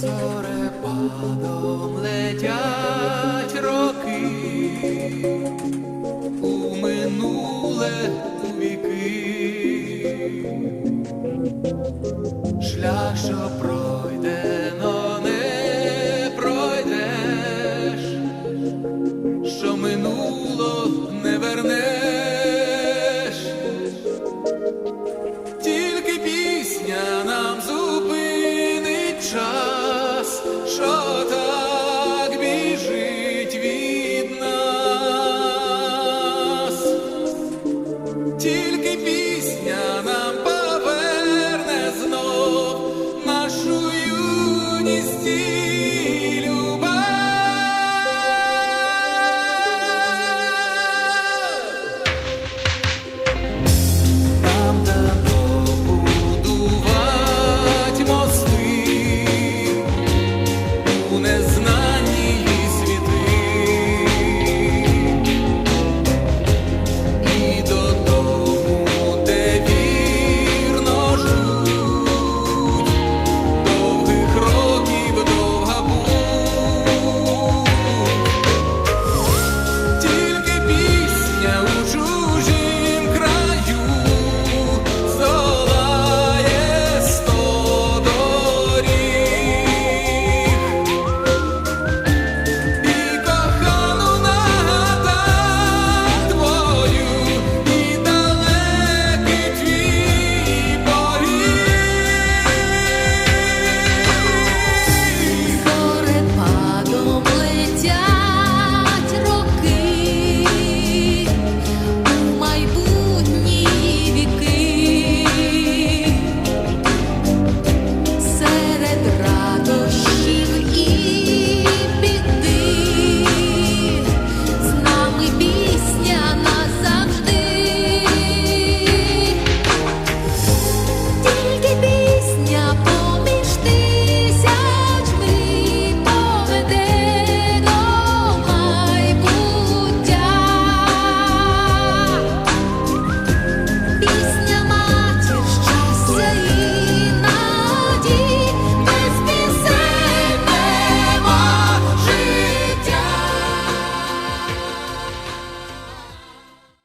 Зорепадом летять роки у минуле у віки. Шлях, що про.